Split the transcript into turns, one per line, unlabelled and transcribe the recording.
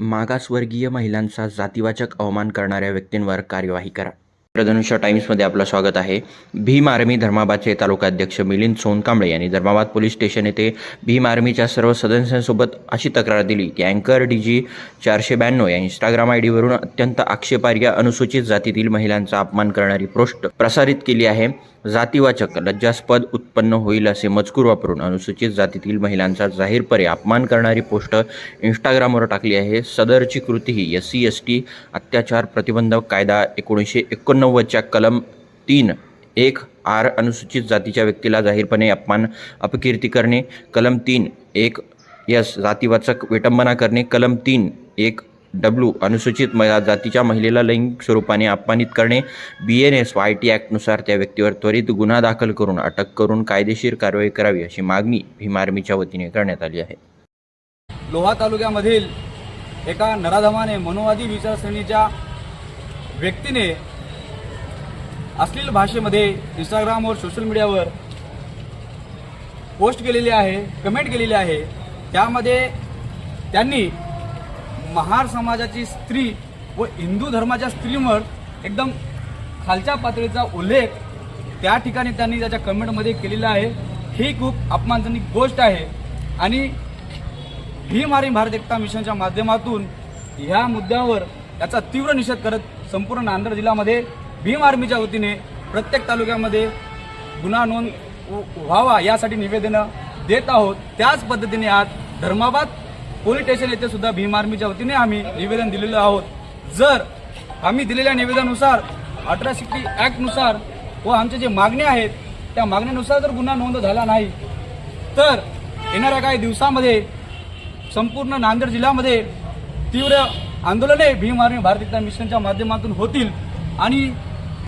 मागासवर्गीय महिलांचा जातीवाचक अवमान करणाऱ्या व्यक्तींवर कार्यवाही करा. प्रधनुष्य टाइम्समध्ये आपलं स्वागत आहे. भीम आर्मी धर्माबादचे तालुकाध्यक्ष मिलिंद सोनकांबळे यांनी धर्माबाद पोलीस स्टेशन येथे भीम आर्मीच्या सर्व सदस्यांसोबत अशी तक्रार दिली की अँकर डी जी चारशे ब्याण्णव या इंस्टाग्राम आय डीवरून अत्यंत आक्षेपार्ह अनुसूचित जातीतील महिलांचा अपमान करणारी पोस्ट प्रसारित केली आहे. जातीवाचक लज्जास्पद उत्पन्न होईल असे मजकूर वापरून अनुसूचित जातीतील महिलांचा जाहीरपणे अपमान करणारी पोस्ट इंस्टाग्रामवर टाकली आहे. सदरची कृती ही एस सी एस टी अत्याचार प्रतिबंधक कायदा एकोणीसशे एकोणनव्वदच्या कलम तीन एक आर अनुसूचित जातीच्या व्यक्तीला जाहीरपणे अपमान अपकीर्ती करणे. कलम तीन एक यस जातीवाचक विटंबना करणे. कलम तीन एक डब्ल्यू अनुसूचित महिला जातीच्या महिलेला लैंगिक स्वरूपाने अपमानित करणे. B N S Y T ॲक्टनुसार त्या व्यक्तीवर त्वरित गुन्हा दाखल करून अटक करून कायदेशीर कारवाई करावी अशी मागणी भीम आर्मीच्या वतीने करण्यात आली आहे.
लोहा तालुक्यामधील एका नराधमाने मनोवादी विचारसरणीच्या व्यक्तीने अश्लील भाषेमध्ये इंस्टाग्रामवर सोशल मीडियावर पोस्ट केलेली आहे कमेंट केलेली आहे. त्यामध्ये त्यांनी महार समाजाची स्त्री व हिंदू धर्माच्या स्त्रीवर एकदम खालच्या पातळीचा उल्लेख त्या ठिकाणी त्यांनी त्याच्या कमेंटमध्ये केलेला आहे. ही खूप अपमानजनक गोष्ट आहे. आणि भीम आर्मी भारत एकता मिशनच्या माध्यमातून ह्या मुद्द्यावर याचा तीव्र निषेध करत संपूर्ण नांदेड जिल्ह्यामध्ये भीम आर्मीच्या वतीने प्रत्येक तालुक्यामध्ये गुन्हा नोंद व- व्हावा यासाठी निवेदनं देत आहोत. त्याच पद्धतीने आज धर्माबाद पोलीस स्टेशन येथे सुद्धा भीम आर्मीच्या वतीने आम्ही निवेदन दिलेलं आहोत. जर आम्ही दिलेल्या निवेदनानुसार अठरा सिक्स्टी ॲक्टनुसार व आमचे जे मागणी आहेत त्या मागण्यानुसार जर गुन्हा नोंद झाला नाही तर येणाऱ्या काही दिवसामध्ये संपूर्ण नांदेड जिल्ह्यामध्ये तीव्र आंदोलने भीम आर्मी भारतीय मिशनच्या माध्यमातून होतील आणि